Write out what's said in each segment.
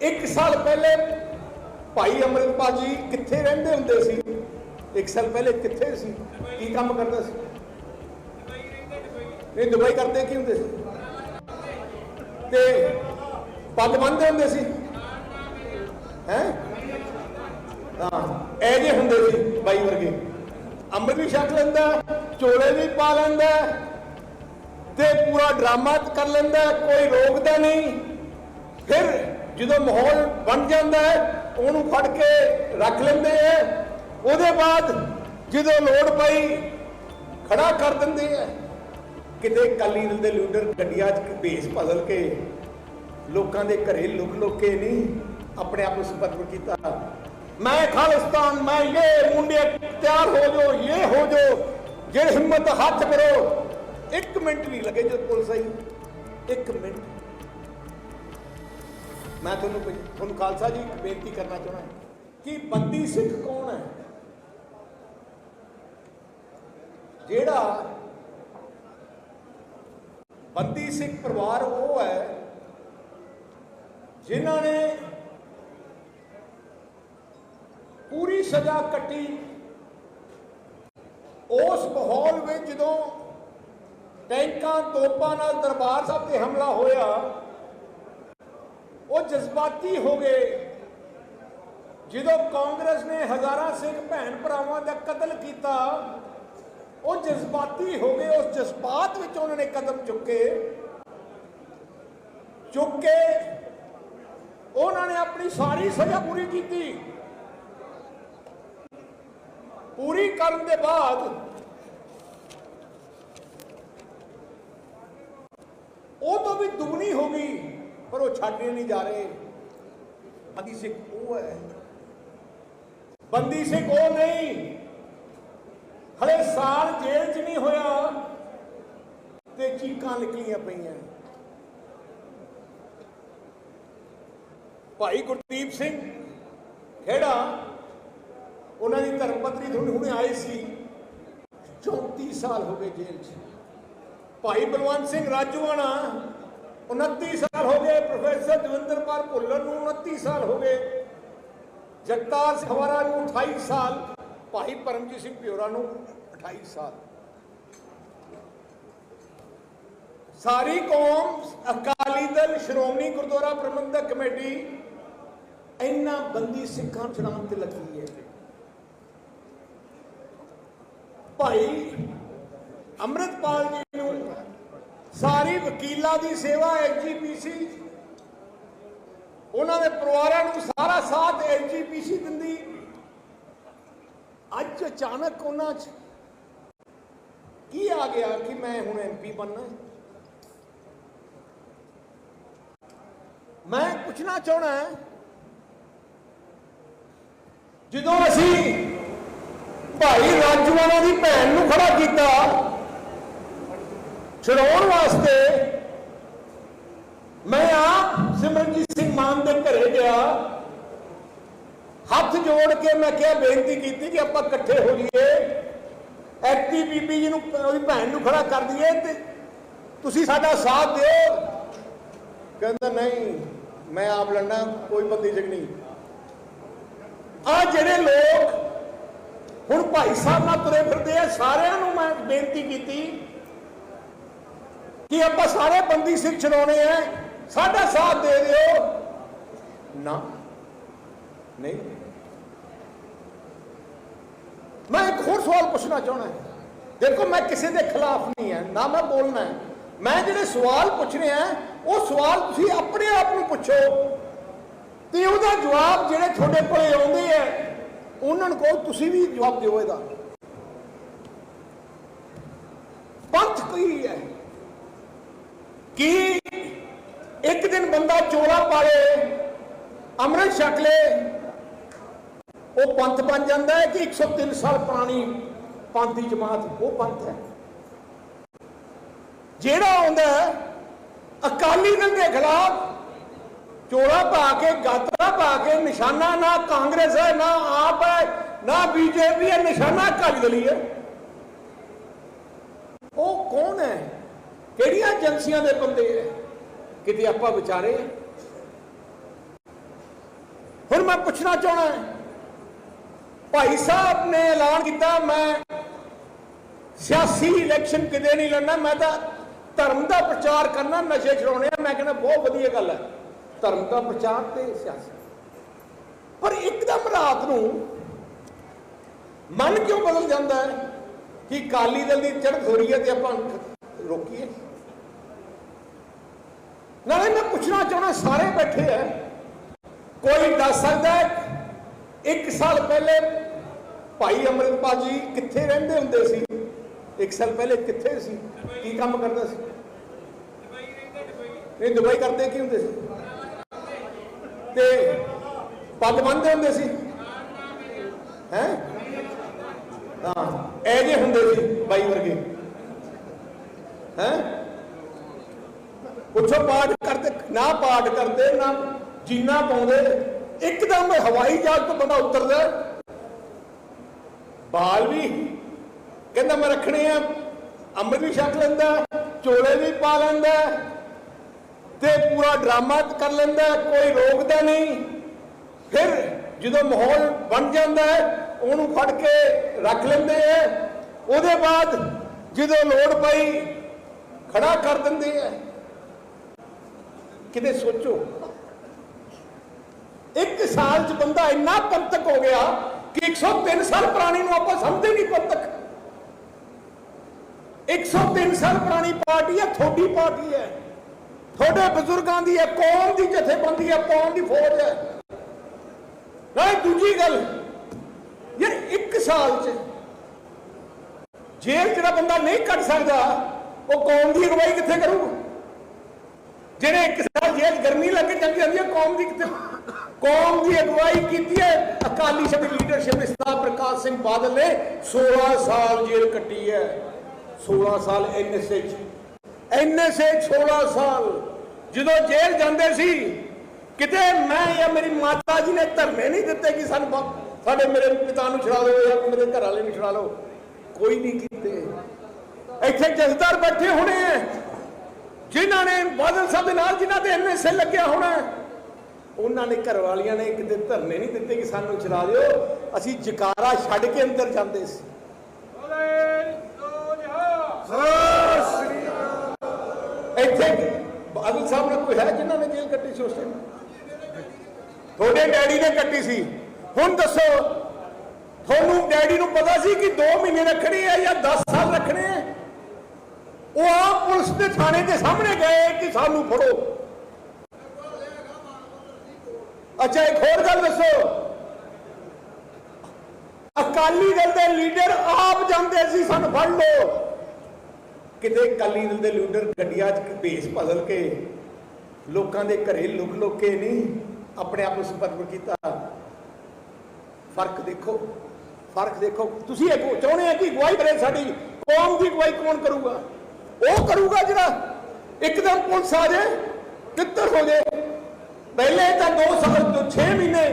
ਇੱਕ ਸਾਲ ਪਹਿਲੇ ਭਾਈ ਅਮਰਿਤਪਾਲ ਜੀ ਕਿੱਥੇ ਰਹਿੰਦੇ ਹੁੰਦੇ ਸੀ? ਇੱਕ ਸਾਲ ਪਹਿਲੇ ਕਿੱਥੇ ਸੀ? ਕੀ ਕੰਮ ਕਰਦਾ ਸੀ? ਨਹੀਂ, ਦੁਬਈ ਕਰਦੇ ਕੀ ਹੁੰਦੇ ਸੀ? ਤੇ ਪੱਗ ਬੰਨਦੇ ਹੁੰਦੇ ਸੀ? ਹੈ? ਹਾਂ, ਇਹ ਜੇ ਹੁੰਦੇ ਸੀ ਬਾਈ ਵਰਗੇ। ਅੰਮ੍ਰਿਤ ਵੀ ਛਕ ਲੈਂਦਾ, ਚੋਲੇ ਵੀ ਪਾ ਲੈਂਦਾ ਤੇ ਪੂਰਾ ਡਰਾਮਾ ਕਰ ਲੈਂਦਾ, ਕੋਈ ਰੋਕਦਾ ਨਹੀਂ। ਫਿਰ ਜਦੋਂ ਮਾਹੌਲ ਬਣ ਜਾਂਦਾ ਹੈ, ਉਹਨੂੰ ਫੜ ਕੇ ਰੱਖ ਲੈਂਦੇ ਐ ਉਹਦੇ ਬਾਅਦ ਜਦੋਂ ਲੋੜ ਪਈ, ਖੜਾ ਕਰ ਦਿੰਦੇ ਐ ਕਿਤੇ ਕਾਲੀ ਦਲ ਦੇ ਲੀਡਰ ਗੱਡੀਆਂ 'ਚ ਭੇਸ ਬਦਲ ਕੇ, ਲੋਕਾਂ ਦੇ ਘਰੇ ਲੁਕ ਲੁਕ ਕੇ ਨਹੀਂ, ਆਪਣੇ ਆਪ ਨੂੰ ਸਮਰਪਿਤ ਕੀਤਾ। ਮੈਂ ਖਾਲਿਸਤਾਨ, ਮੈਂ ਇਹ ਮੁੰਡੇ ਤਿਆਰ ਹੋ ਜੋ ਇਹ ਹੋ ਜੋ ਜੇ ਹਿੰਮਤ ਹੱਥ ਕਰੋ। ਇੱਕ ਮਿੰਟ ਨਹੀਂ ਲੱਗੇ ਜਦ ਪੁਲਿਸ ਆਈ। ਇੱਕ ਮਿੰਟ। ਮੈਂ ਤੁਹਾਨੂੰ ਕੋਈ- ਤੁਹਾਨੂੰ ਖਾਲਸਾ ਜੀ ਇੱਕ ਬੇਨਤੀ ਕਰਨਾ ਚਾਹੁੰਦਾ ਕਿ ਬੰਦੀ ਸਿੱਖ ਕੌਣ ਹੈ? ਜਿਹੜਾ ਬੰਦੀ ਸਿੱਖ ਪਰਿਵਾਰ ਉਹ ਹੈ ਜਿਨ੍ਹਾਂ ਨੇ ਪੂਰੀ ਸਜ਼ਾ ਕੱਟੀ। ਉਸ ਮਾਹੌਲ ਵਿੱਚ ਜਦੋਂ ਟੈਂਕਾਂ ਤੋਪਾਂ ਨਾਲ ਦਰਬਾਰ ਸਾਹਿਬ ਤੇ ਹਮਲਾ ਹੋਇਆ ਉਹ ਜਜ਼ਬਾਤੀ ਹੋ ਗਏ। ਜਦੋਂ ਕਾਂਗਰਸ ਨੇ ਹਜ਼ਾਰਾਂ ਸਿੱਖ ਭੈਣ ਭਰਾਵਾਂ ਦਾ ਕਤਲ ਕੀਤਾ, ਉਹ ਜਜ਼ਬਾਤੀ ਹੋ ਗਏ, ਉਸ ਜਜ਼ਬਾਤ ਵਿੱਚ ਉਹਨਾਂ ਨੇ ਕਦਮ ਚੁੱਕੇ। ਚੁੱਕ ਕੇ ਉਹਨਾਂ ਨੇ ਆਪਣੀ ਸਾਰੀ ਸਜ਼ਾ ਪੂਰੀ ਕੀਤੀ। ਪੂਰੀ ਕਰਨ ਦੇ ਬਾਅਦ ਉਹ ਤੋਂ ਵੀ ਦੁਗਣੀ ਹੋ ਗਈ। ਪਰ ਉਹ ਛੱਡੇ ਨਹੀਂ ਜਾ ਰਹੇ। ਬੰਦੀ ਸਿੱਖ ਉਹ ਹੈ। ਬੰਦੀ ਸਿੱਖ ਉਹ ਨਹੀਂ। ਹਲੇ ਸਾਲ ਜੇਲ੍ਹ 'ਚ ਨਹੀਂ ਹੋਇਆ ਤੇ ਚੀਕਾਂ ਨਿਕਲੀਆਂ ਪਈਆਂ। ਭਾਈ ਗੁਰਦੀਪ ਸਿੰਘ ਖੇੜਾ, ਉਹਨਾਂ ਦੀ ਧਰਮ ਪਤਨੀ ਤੁਹਾਨੂੰ ਹੁਣੇ ਆਈ ਸੀ। 34 ਸਾਲ ਹੋ ਗਏ ਜੇਲ੍ਹ 'ਚ। ਭਾਈ ਬਲਵੰਤ ਸਿੰਘ ਰਾਜੂਆਣਾ 29 ਸਾਲ ਹੋ ਗਏ ਪ੍ਰੋਫੈਸਰ ਦਵਿੰਦਰਪਾਲ ਭੁੱਲਰ ਨੂੰ 29 ਸਾਲ ਹੋ ਗਏ। ਜਗਤਾਰ ਸਿੰਘ ਹਵਾਰਾ ਨੂੰ 28 ਸਾਲ, ਭਾਈ ਪਰਮਜੀਤ ਸਿੰਘ ਪਿਓਰਾ ਨੂੰ 28 ਸਾਲ। ਸਾਰੀ ਕੌਮ, ਅਕਾਲੀ ਦਲ, ਸ਼੍ਰੋਮਣੀ ਗੁਰਦੁਆਰਾ ਪ੍ਰਬੰਧਕ ਕਮੇਟੀ ਇੰਨਾ ਬੰਦੀ ਸਿੱਖਾਂ ਨੂੰ ਤੇ ਲੱਗੀ ਹੈ। ਭਾਈ ਅੰਮ੍ਰਿਤਪਾਲ ਜੀ ਸਾਰੀ ਵਕੀਲਾਂ ਦੀ ਸੇਵਾ ਐਜੀਪੀਸੀ ਉਹਨਾਂ ਦੇ ਪਰਿਵਾਰਾਂ ਨੂੰ ਸਾਰਾ ਸਾਥ ਐਜੀਪੀਸੀ ਦਿੰਦੀ। ਅੱਜ ਅਚਾਨਕ ਉਹਨਾਂ 'ਚ ਕੀ ਆ ਗਿਆ ਕਿ ਮੈਂ ਹੁਣ ਐਮਪੀ ਬਣਨਾ ਮੈਂ ਪੁੱਛਣਾ ਚਾਹਣਾ ਜਦੋਂ ਅਸੀਂ ਭਾਈ ਰਾਜੂਆਣਾ ਦੀ ਭੈਣ ਨੂੰ ਖੜਾ ਕੀਤਾ ਛਡਾਉਣ ਵਾਸਤੇ ਮੈਂ ਆਪ ਸਿਮਰਨਜੀਤ ਸਿੰਘ ਮਾਨ ਦੇ ਘਰੇ ਗਿਆ। ਹੱਥ ਜੋੜ ਕੇ ਮੈਂ ਕਿਹਾ, ਬੇਨਤੀ ਕੀਤੀ ਕਿ ਆਪਾਂ ਇਕੱਠੇ ਹੋ ਜਾਈਏ। ਐਕਟੀ ਬੀਬੀ ਜੀ ਨੂੰ, ਉਹਦੀ ਭੈਣ ਨੂੰ ਖੜਾ ਕਰ ਦਈਏ ਤੇ ਤੁਸੀਂ ਸਾਡਾ ਸਾਥ ਦਿਓ। ਕਹਿੰਦਾ, ਨਹੀਂ, ਮੈਂ ਆਪ ਲੜਨਾ, ਕੋਈ ਬੰਦੀ ਸਿੰਘ ਨਹੀਂ। ਆ ਜਿਹੜੇ ਲੋਕ ਹੁਣ ਭਾਈ ਸਾਹਿਬ ਨਾਲ ਤੁਰੇ ਫਿਰਦੇ ਆ, ਸਾਰਿਆਂ ਨੂੰ ਮੈਂ ਬੇਨਤੀ ਕੀਤੀ ਕਿ ਆਪਾਂ ਸਾਰੇ ਬੰਦੀ ਸਿੱਖ ਛਡਾਉਣੇ ਆ। ਸਾਡਾ ਸਾਥ ਦੇ ਦਿਓ। ਨਾ। ਨਹੀਂ। ਮੈਂ ਇੱਕ ਹੋਰ ਸਵਾਲ ਪੁੱਛਣਾ ਚਾਹਣਾ ਦੇਖੋ, ਮੈਂ ਕਿਸੇ ਦੇ ਖਿਲਾਫ ਨਹੀਂ ਹੈ ਨਾ ਮੈਂ ਬੋਲਣਾ ਹੈ। ਮੈਂ ਜਿਹੜੇ ਸਵਾਲ ਪੁੱਛ ਰਿਹਾ, ਉਹ ਸਵਾਲ ਤੁਸੀਂ ਆਪਣੇ ਆਪ ਨੂੰ ਪੁੱਛੋ। ਤੇ ਉਹਦਾ ਜਵਾਬ ਜਿਹੜੇ ਤੁਹਾਡੇ ਕੋਲੇ ਆਉਂਦੇ ਆ, ਉਹਨਾਂ ਨੂੰ ਕਹੋ, ਤੁਸੀਂ ਵੀ ਜਵਾਬ ਦਿਓ ਇਹਦਾ। ਪੰਥ ਕੀ ਹੈ? ਕਿ ਇੱਕ ਦਿਨ ਬੰਦਾ ਚੋਲਾ ਪਾਲੇ, ਅੰਮ੍ਰਿਤ ਛਕ ਲੇ, ਉਹ ਪੰਥ ਬਣ ਜਾਂਦਾ ਹੈ ਕਿ 103 ਸਾਲ ਪੁਰਾਣੀ ਪੰਥ ਦੀ ਜਮਾਤ ਉਹ ਪੰਥ ਹੈ। ਜਿਹੜਾ ਆਉਂਦਾ ਅਕਾਲੀ ਦਲ ਦੇ ਖਿਲਾਫ ਚੋਲਾ ਪਾ ਕੇ, ਗਾਤਰਾ ਪਾ ਕੇ, ਨਿਸ਼ਾਨਾ ਨਾ ਕਾਂਗਰਸ ਹੈ, ਨਾ ਆਪ ਹੈ, ਨਾ ਬੀਜੇਪੀ ਹੈ, ਨਿਸ਼ਾਨਾ ਅਕਾਲੀ ਦਲੀ ਹੈ। ਉਹ ਕੌਣ ਹੈ? ਕਿਹੜੀਆਂ ਏਜੰਸੀਆਂ ਦੇ ਬੰਦੇ ਹੈ ਕਿਤੇ ਆਪਾਂ ਵਿਚਾਰੇ? ਹੁਣ ਮੈਂ ਪੁੱਛਣਾ ਚਾਹਣਾ ਭਾਈ ਸਾਹਿਬ ਨੇ ਐਲਾਨ ਕੀਤਾ, ਮੈਂ ਸਿਆਸੀ ਇਲੈਕਸ਼ਨ ਕਿਤੇ ਨਹੀਂ ਲੜਨਾ, ਮੈਂ ਤਾਂ ਧਰਮ ਦਾ ਪ੍ਰਚਾਰ ਕਰਨਾ, ਨਸ਼ੇ ਛਡਾਉਣੇ ਆ, ਮੈਂ ਕਹਿੰਦਾ ਬਹੁਤ ਵਧੀਆ ਗੱਲ ਹੈ ਧਰਮ ਦਾ ਪ੍ਰਚਾਰ ਤੇ ਸਿਆਸੀ। ਪਰ ਇੱਕਦਮ ਰਾਤ ਨੂੰ ਮਨ ਕਿਉਂ ਬਦਲ ਜਾਂਦਾ ਹੈ ਕਿ ਕਾਲੀ ਦਲ ਦੀ ਚੜ੍ਹ ਹੋ ਰਹੀ ਹੈ ਤੇ ਆਪਾਂ ਰੋਕੀਏ? ਨਾਲੇ ਮੈਂ ਪੁੱਛਣਾ ਚਾਹੁੰਦਾ, ਸਾਰੇ ਬੈਠੇ ਆ ਕੋਈ ਦੱਸ ਸਕਦਾ ਇੱਕ ਸਾਲ ਪਹਿਲੇ ਭਾਈ ਅਮਰਿਤਪਾਲ ਜੀ ਕਿੱਥੇ ਰਹਿੰਦੇ ਹੁੰਦੇ ਸੀ? ਇੱਕ ਸਾਲ ਪਹਿਲੇ ਕਿੱਥੇ ਸੀ? ਕੀ ਕੰਮ ਕਰਦਾ ਸੀ? ਇਹ ਦੁਬਈ ਕਰਦੇ ਕੀ ਹੁੰਦੇ ਸੀ? ਤੇ ਪੱਗ ਬੰਨਦੇ ਹੁੰਦੇ ਸੀ? ਹੈ? ਹਾਂ, ਇਹ ਜੇ ਹੁੰਦੇ ਸੀ, ਬਾਈ ਵਰਗੇ। ਹੈ? ਪੁੱਛੋ ਪਾਠ ਕਰਦੇ, ਨਾ ਪਾਠ ਕਰਦੇ, ਨਾ ਜੀਨਾ ਪਾਉਂਦੇ। ਇੱਕਦਮ ਹਵਾਈ ਜਹਾਜ਼ ਤੋਂ ਬੰਦਾ ਉਤਰਦਾ। ਬਾਲ ਵੀ ਕਹਿੰਦਾ, ਮੈਂ ਰੱਖਣੇ ਆ। ਅੰਮ੍ਰਿਤ ਵੀ ਛਕ ਲੈਂਦਾ, ਚੋਲੇ ਵੀ ਪਾ ਲੈਂਦਾ ਤੇ ਪੂਰਾ ਡਰਾਮਾ ਕਰ ਲੈਂਦਾ, ਕੋਈ ਰੋਕਦਾ ਨਹੀਂ। ਫਿਰ ਜਦੋਂ ਮਾਹੌਲ ਬਣ ਜਾਂਦਾ ਹੈ, ਉਹਨੂੰ ਫੜ ਕੇ ਰੱਖ ਲੈਂਦੇ ਆ। ਉਹਦੇ ਬਾਅਦ ਜਦੋਂ ਲੋੜ ਪਈ, ਖੜਾ ਕਰ ਦਿੰਦੇ ਆ। ਕਿਤੇ ਸੋਚੋ। ਇੱਕ ਸਾਲ ਚ ਬੰਦਾ ਇੰਨਾ ਪੰਤਕ ਹੋ ਗਿਆ ਕਿ 103 ਸਾਲ ਪੁਰਾਣੀ ਨੂੰ ਆਪਾਂ ਸਮਝਦੇ ਨਹੀਂ ਪੰਤਕ 103 ਸਾਲ ਪੁਰਾਣੀ ਪਾਰਟੀ ਹੈ ਤੁਹਾਡੀ ਪਾਰਟੀ ਹੈ। ਤੁਹਾਡੇ ਬਜ਼ੁਰਗਾਂ ਦੀ ਹੈ, ਕੌਮ ਦੀ ਜਥੇਬੰਦੀ ਹੈ, ਕੌਮ ਦੀ ਫੌਜ ਹੈ। ਨਾਲੇ ਦੂਜੀ ਗੱਲ, ਯਾਰ ਇੱਕ ਸਾਲ ਚ ਜੇਲ੍ਹ ਜਿਹੜਾ ਬੰਦਾ ਨਹੀਂ ਕੱਢ ਸਕਦਾ, ਉਹ ਕੌਮ ਦੀ ਅਗਵਾਈ ਕਿੱਥੇ ਕਰੂਗਾ? ਜਿਹੜੇ ਇੱਕ ਸਾਲ ਗਰਮੀ ਲੱਗ ਜਾਂਦੀ ਜਾਂਦੀ ਹੈ ਕੌਮ ਦੀ ਕੌਮ ਦੀ ਅਗਵਾਈ ਕੀਤੀ ਹੈ। ਅਕਾਲੀ ਸ਼ਬਦ ਲੀਡਰਸ਼ਿਪ ਸਤਾ ਪ੍ਰਕਾਸ਼ ਸਿੰਘ ਬਾਦਲ ਨੇ 16 ਸਾਲ ਜੇਲ੍ਹ ਕੱਟੀ ਹੈ। 16 ਸਾਲ ਐਨਐਸਏ ਚ। ਐਨਐਸਏ 16 ਸਾਲ ਜਦੋਂ ਜੇਲ੍ਹ ਜਾਂਦੇ ਸੀ, ਕਿਤੇ ਮੈਂ ਜਾਂ ਮੇਰੀ ਮਾਤਾ ਜੀ ਨੇ ਧਰਨੇ ਨਹੀਂ ਦਿੱਤੇ ਕਿ ਸਾਨੂੰ ਸਾਡੇ ਮੇਰੇ ਪਿਤਾ ਨੂੰ ਛੁਡਾ ਦਿਓ ਜਾਂ ਮੇਰੇ ਘਰ ਵਾਲੇ ਨੂੰ ਛੁਡਾ ਲਓ। ਕੋਈ ਨਹੀਂ ਕੀਤੇ। ਇੱਥੇ ਜਥੇਦਾਰ ਬੈਠੇ ਹੋਣੇ ਆ। ਜਿਨ੍ਹਾਂ ਨੇ ਬਾਦਲ ਸਾਹਿਬ ਦੇ ਨਾਲ ਜਿਨ੍ਹਾਂ ਦੇ ਇੰਨੇ ਐਨਐਸਏ ਲੱਗਿਆ ਹੋਣਾ ਉਹਨਾਂ ਨੇ ਘਰ ਵਾਲੀਆਂ ਨੇ ਕਿਤੇ ਧਰਨੇ ਨਹੀਂ ਦਿੱਤੇ ਕਿ ਸਾਨੂੰ ਚਲਾ ਦਿਓ। ਅਸੀਂ ਜਕਾਰਾ ਛੱਡ ਕੇ ਅੰਦਰ ਜਾਂਦੇ ਸੀ। ਇੱਥੇ ਬਾਦਲ ਸਾਹਿਬ ਨਾਲ ਕੋਈ ਹੈ ਜਿਨ੍ਹਾਂ ਨੇ ਜੇਲ੍ਹ ਕੱਟੀ ਸੀ ਉਸ ਟਾਈਮ ਤੁਹਾਡੇ ਡੈਡੀ ਨੇ ਕੱਟੀ ਸੀ। ਹੁਣ ਦੱਸੋ, ਤੁਹਾਨੂੰ ਡੈਡੀ ਨੂੰ ਪਤਾ ਸੀ ਕਿ 2 ਮਹੀਨੇ ਰੱਖਣੇ ਆ ਜਾਂ 10 ਸਾਲ ਰੱਖਣੇ ਆ? ਉਹ ਆਪ ਪੁਲਿਸ ਦੇ ਥਾਣੇ ਦੇ ਸਾਹਮਣੇ ਗਏ ਕਿ ਸਾਨੂੰ ਫੜੋ। ਅੱਛਾ, ਇੱਕ ਹੋਰ ਗੱਲ ਦੱਸੋ। ਅਕਾਲੀ ਦਲ ਦੇ ਲੀਡਰ ਆਪ ਜਾਂਦੇ ਸੀ, ਸਾਨੂੰ ਫੜ ਲੋ ਕਿਤੇ ਅਕਾਲੀ ਦਲ ਦੇ ਲੀਡਰ ਗੱਡੀਆਂ 'ਚ ਭੇਸ ਬਦਲ ਕੇ, ਲੋਕਾਂ ਦੇ ਘਰੇ ਲੁਕ ਲੁਕ ਕੇ ਨਹੀਂ, ਆਪਣੇ ਆਪ ਨੂੰ ਸੰਪਰਕ ਕੀਤਾ। ਫ਼ਰਕ ਦੇਖੋ ਫ਼ਰਕ ਦੇਖੋ। ਤੁਸੀਂ ਇਹ ਚਾਹੁੰਦੇ ਆ ਕਿ ਗਵਾਹੀ ਕਰੇ ਸਾਡੀ, ਕੌਮ ਦੀ ਗਵਾਹੀ ਕੌਣ ਕਰੂਗਾ? ਉਹ ਕਰੂਗਾ ਜਿਹੜਾ ਇੱਕਦਮ ਪੁਲਿਸ ਆ ਜਾਏ ਤਿੱਤਰ ਹੋ ਜਾਏ ਪਹਿਲੇ ਤਾਂ 2 ਸਾਲ ਤੋਂ 6 ਮਹੀਨੇ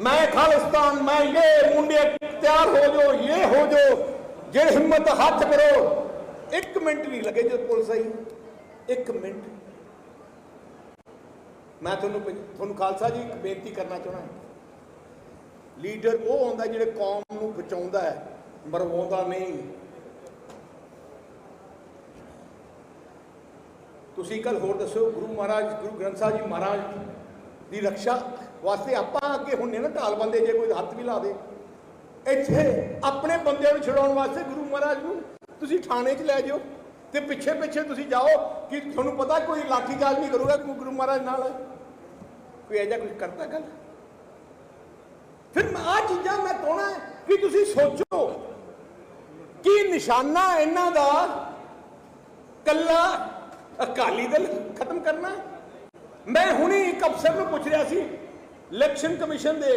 ਮੈਂ ਖਾਲਿਸਤਾਨ, ਮੈਂ ਇਹ ਮੁੰਡੇ ਤਿਆਰ ਹੋ ਜਾਓ, ਇਹ ਹੋ ਜਾਓ ਜੇ ਹਿੰਮਤ ਹੱਥ ਕਰੋ। ਇੱਕ ਮਿੰਟ ਨਹੀਂ ਲੱਗੇ ਜਦ ਪੁਲਿਸ ਆਈ। ਇੱਕ ਮਿੰਟ। ਮੈਂ ਤੁਹਾਨੂੰ ਤੁਹਾਨੂੰ ਖਾਲਸਾ ਜੀ ਇੱਕ ਬੇਨਤੀ ਕਰਨਾ ਚਾਹੁੰਦਾ ਲੀਡਰ ਉਹ ਹੁੰਦਾ ਜਿਹੜੇ ਕੌਮ ਨੂੰ ਬਚਾਉਂਦਾ ਹੈ, ਮਰਵਾਉਂਦਾ ਨਹੀਂ। ਤੁਸੀਂ ਕੱਲ ਹੋਰ ਦੱਸੋ, ਗੁਰੂ ਮਹਾਰਾਜ, ਗੁਰੂ ਗ੍ਰੰਥ ਸਾਹਿਬ ਜੀ ਮਹਾਰਾਜ ਦੀ ਰੱਖਿਆ ਵਾਸਤੇ ਆਪਾਂ ਅੱਗੇ ਹੁੰਨੇ ਨਾ ਢਾਲ ਬੰਦੇ, ਜੇ ਕੋਈ ਹੱਥ ਵੀ ਲਾ ਦੇ। ਇੱਥੇ ਆਪਣੇ ਬੰਦਿਆਂ ਨੂੰ ਛਡਾਉਣ ਵਾਸਤੇ ਗੁਰੂ ਮਹਾਰਾਜ ਨੂੰ ਤੁਸੀਂ ਥਾਣੇ 'ਚ ਲੈ ਜਾਓ ਤੇ ਪਿੱਛੇ ਪਿੱਛੇ ਤੁਸੀਂ ਜਾਓ ਕਿ ਤੁਹਾਨੂੰ ਪਤਾ ਕੋਈ ਲਾਠੀ ਚਾਰਜ ਨਹੀਂ ਕਰੂਗਾ ਕਿ ਗੁਰੂ ਮਹਾਰਾਜ ਨਾਲ ਹੈ। ਕੋਈ ਐਜਾ ਕੁਝ ਕਰਦਾ ਗੱਲ ਫਿਰ ਆ ਚੀਜ਼ਾਂ ਮੈਂ ਕਹਣਾ ਕਿ ਤੁਸੀਂ ਸੋਚੋ ਕਿ ਨਿਸ਼ਾਨਾ ਇਹਨਾਂ ਦਾ ਕੱਲਾ ਅਕਾਲੀ ਦਲ ਖਤਮ ਕਰਨਾ ਮੈਂ ਹੁਣੇ ਇੱਕ ਅਫਸਰ ਨੂੰ ਪੁੱਛ ਰਿਹਾ ਸੀ, ਇਲੈਕਸ਼ਨ ਕਮਿਸ਼ਨ ਦੇ।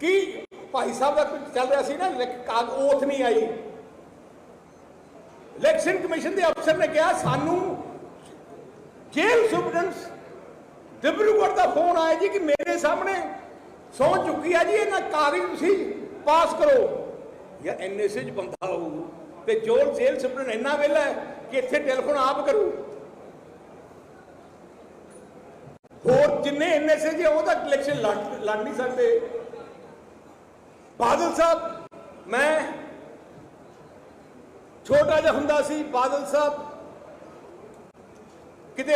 ਕਿ ਭਾਈ ਸਾਹਿਬ ਦਾ ਚੱਲ ਰਿਹਾ ਸੀ ਨਾ ਕਾਗ ਓਥ ਨਹੀਂ ਆਈ। ਇਲੈਕਸ਼ਨ ਕਮਿਸ਼ਨ ਦੇ ਅਫਸਰ ਨੇ ਕਿਹਾ, ਸਾਨੂੰ ਜੇਲ੍ਹ ਸੁਪਰਡੈਂਟਸ ਡਿਬਰੂਗੜ੍ਹ ਦਾ ਫੋਨ ਆਇਆ ਜੀ ਕਿ ਮੇਰੇ ਸਾਹਮਣੇ ਸੌ ਚੁੱਕੀ ਆ ਜੀ, ਇਹਨਾਂ ਕਾਗਜ਼ ਤੁਸੀਂ ਪਾਸ ਕਰੋ। ਯਾਰ ਐਨਐਸਏ ਚ ਬੰਦਾ ਹੋਊ ਤੇ ਜੋਰ ਜੇਲ੍ਹ ਸੁਪਰਡੈਂਟ ਇੰਨਾ ਵੇਲਾ ਹੈ ਕਿ ਇੱਥੇ ਟੈਲੀਫੋਨ ਆਪ ਕਰੂ। ਹੋਰ ਜਿੰਨੇ ਐਨਐਸਏ ਜੇ, ਉਹ ਇਲੈਕਸ਼ਨ ਲੜ ਨਹੀਂ ਸਕਦੇ। ਬਾਦਲ ਸਾਹਿਬ, ਮੈਂ ਛੋਟਾ ਜਿਹਾ ਹੁੰਦਾ ਸੀ, ਬਾਦਲ ਸਾਹਿਬ ਕਿਤੇ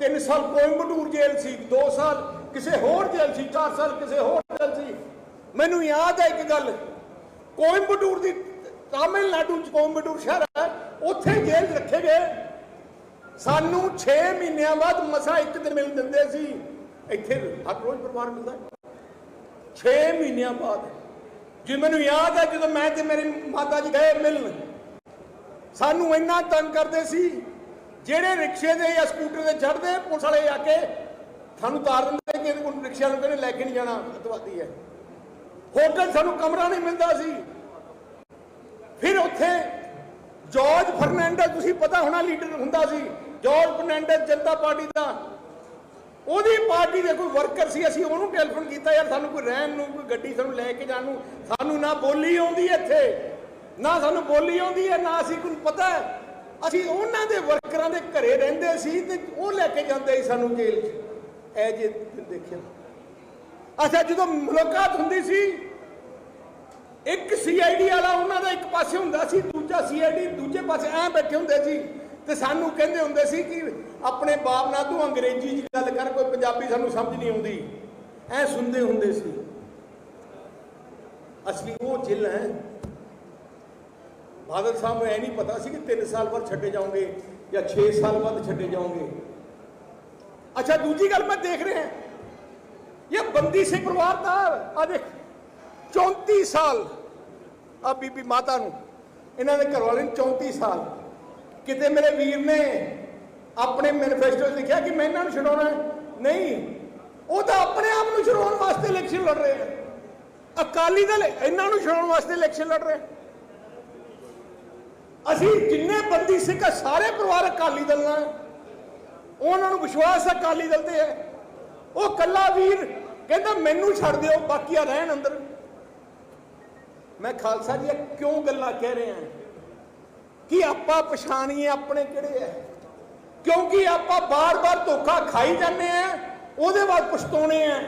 3 ਸਾਲ ਕੋਇੰਬਟੂਰ ਜੇਲ੍ਹ ਸੀ 2 ਸਾਲ ਕਿਸੇ ਹੋਰ ਜੇਲ੍ਹ ਸੀ 4 ਸਾਲ ਕਿਸੇ ਹੋਰ ਜੇਲ੍ਹ ਸੀ। ਮੈਨੂੰ ਯਾਦ ਹੈ ਇੱਕ ਗੱਲ, ਕੋਇੰਬਟੂਰ ਦੀ ਤਾਮਿਲਨਾਡੂ ਚ ਕੋਇੰਬਟੂਰ ਸ਼ਹਿਰ ਉੱਥੇ ਜੇਲ੍ਹ 'ਚ ਰੱਖੇ ਗਏ। ਸਾਨੂੰ 6 ਮਹੀਨਿਆਂ ਬਾਅਦ ਮਸਾ ਇੱਕ ਦਿਨ ਮਿਲ ਦਿੰਦੇ ਸੀ। ਇੱਥੇ ਹਰ ਰੋਜ਼ ਪਰਿਵਾਰ ਮਿਲਦਾ 6 ਮਹੀਨਿਆਂ ਬਾਅਦ। ਜੇ ਮੈਨੂੰ ਯਾਦ ਹੈ ਜਦੋਂ ਮੈਂ ਤੇ ਮੇਰੇ ਮਾਤਾ ਜੀ ਗਏ ਮਿਲਣ, ਸਾਨੂੰ ਇੰਨਾ ਤੰਗ ਕਰਦੇ ਸੀ, ਜਿਹੜੇ ਰਿਕਸ਼ੇ ਦੇ ਜਾਂ ਸਕੂਟਰ ਦੇ ਚੜਦੇ ਪੁਲਿਸ ਵਾਲੇ ਆ ਕੇ ਸਾਨੂੰ ਤਾਰ ਦਿੰਦੇ ਕਿ ਇਹਦੇ ਕੋਲ ਰਿਕਸ਼ਾ ਨੂੰ ਕਹਿੰਦੇ ਲੈ ਕੇ ਨਹੀਂ ਜਾਣਾ, ਅਤਵਾਦੀ ਹੈ। ਹੋਟਲ ਸਾਨੂੰ ਕਮਰਾ ਨਹੀਂ ਮਿਲਦਾ ਸੀ। ਫਿਰ ਉੱਥੇ ਜਾਰਜ ਫਰਨੈਂਡਸ ਤੁਸੀਂ ਪਤਾ ਹੋਣਾ ਲੀਡਰ ਹੁੰਦਾ ਸੀ, ਜਾਰਜ ਫਰਨੈਂਡਸ ਜਨਤਾ ਪਾਰਟੀ ਦਾ। ਉਹਦੀ ਪਾਰਟੀ ਦੇ ਕੋਈ ਵਰਕਰ ਸੀ, ਅਸੀਂ ਉਹਨੂੰ ਟੈਲੀਫੋਨ ਕੀਤਾ, ਯਾਰ, ਸਾਨੂੰ ਕੋਈ ਰਹਿਣ ਨੂੰ, ਕੋਈ ਗੱਡੀ ਸਾਨੂੰ ਲੈ ਕੇ ਜਾਣ ਨੂੰ, ਸਾਨੂੰ ਨਾ ਬੋਲੀ ਆਉਂਦੀ ਇੱਥੇ, ਨਾ ਸਾਨੂੰ ਬੋਲੀ ਆਉਂਦੀ ਹੈ, ਨਾ ਅਸੀਂ ਕੋਈ ਪਤਾ ਅਸੀਂ ਉਹਨਾਂ ਦੇ ਵਰਕਰਾਂ ਦੇ ਘਰੇ ਰਹਿੰਦੇ ਸੀ ਤੇ ਉਹ ਲੈ ਕੇ ਜਾਂਦੇ ਸੀ ਸਾਨੂੰ ਜੇਲ੍ਹ 'ਚ। ਐ ਜੇ ਦੇਖਿਆ। ਅੱਛਾ, ਜਦੋਂ ਮੁਲਾਕਾਤ ਹੁੰਦੀ ਸੀ ਇੱਕ ਸੀਆਈਡੀ ਵਾਲਾ ਉਹਨਾਂ ਦਾ ਇੱਕ ਪਾਸੇ ਹੁੰਦਾ ਸੀ, ਦੂਜਾ ਸੀਆਈਡੀ ਦੂਜੇ ਪਾਸੇ ਐ ਬੈਠੇ ਹੁੰਦੇ ਸੀ ਤੇ ਸਾਨੂੰ ਕਹਿੰਦੇ ਹੁੰਦੇ ਸੀ ਕਿ ਆਪਣੇ ਬਾਪ ਨਾਲ ਤੂੰ ਅੰਗਰੇਜ਼ੀ 'ਚ ਗੱਲ ਕਰ, ਕੋਈ ਪੰਜਾਬੀ ਸਾਨੂੰ ਸਮਝ ਨਹੀਂ ਆਉਂਦੀ। ਐ ਸੁਣਦੇ ਹੁੰਦੇ ਸੀ। ਅਸਲੀ ਉਹ ਜਿਲ ਹੈ। ਬਾਦਲ ਸਾਹਿਬ ਨੂੰ ਐ ਨਹੀਂ ਪਤਾ ਸੀ ਕਿ 3 ਸਾਲ ਬਾਅਦ ਛੱਡੇ ਜਾਓਗੇ ਜਾਂ 6 ਸਾਲ ਬਾਅਦ ਛੱਡੇ ਜਾਓਗੇ। ਅੱਛਾ, ਦੂਜੀ ਗੱਲ ਮੈਂ ਦੇਖ ਰਿਹਾ। ਇਹ ਬੰਦੀ ਸਿੰਘ ਪਰਿਵਾਰ ਦਾ ਆ ਦੇਖ। 34 ਸਾਲ ਆ ਬੀਬੀ ਮਾਤਾ ਨੂੰ। ਇਹਨਾਂ ਦੇ ਘਰ ਵਾਲੇ ਨੂੰ 34 ਸਾਲ। ਕਿਤੇ ਮੇਰੇ ਵੀਰ ਨੇ ਆਪਣੇ ਮੈਨੀਫੈਸਟੋ 'ਚ ਲਿਖਿਆ ਕਿ ਮੈਂ ਇਹਨਾਂ ਨੂੰ ਛਡਾਉਣਾ ਨਹੀਂ। ਉਹ ਤਾਂ ਆਪਣੇ ਆਪ ਨੂੰ ਛਡਾਉਣ ਵਾਸਤੇ ਇਲੈਕਸ਼ਨ ਲੜ ਰਹੇ ਆ। ਅਕਾਲੀ ਦਲ ਇਹਨਾਂ ਨੂੰ ਛਡਾਉਣ ਵਾਸਤੇ ਇਲੈਕਸ਼ਨ ਲੜ ਰਹੇ ਅਸੀਂ ਜਿੰਨੇ ਬੰਦੀ ਸਿੰਘ ਆ, ਸਾਰੇ ਪਰਿਵਾਰ ਅਕਾਲੀ ਦਲ ਨਾਲ ਉਹਨਾਂ ਨੂੰ ਵਿਸ਼ਵਾਸ ਅਕਾਲੀ ਦਲ ਤੇ ਹੈ। ਉਹ ਕੱਲਾ ਵੀਰ ਕਹਿੰਦਾ ਮੈਨੂੰ ਛੱਡ ਦਿਓ ਬਾਕੀਆਂ ਰਹਿਣ ਅੰਦਰ। ਮੈਂ ਖਾਲਸਾ ਜੀ, ਇਹ ਕਿਉਂ ਗੱਲਾਂ ਕਹਿ ਰਹੇ ਹਾਂ? ਕਿ ਆਪਾਂ ਪਛਾਣੀਏ ਆਪਣੇ ਕਿਹੜੇ ਐ ਕਿਉਂਕਿ ਆਪਾਂ ਬਾਰ-ਬਾਰ ਧੋਖਾ ਖਾਈ ਜਾਂਦੇ ਆ, ਉਹਦੇ ਬਾਅਦ ਪਛਤਾਉਣੇ ਆ।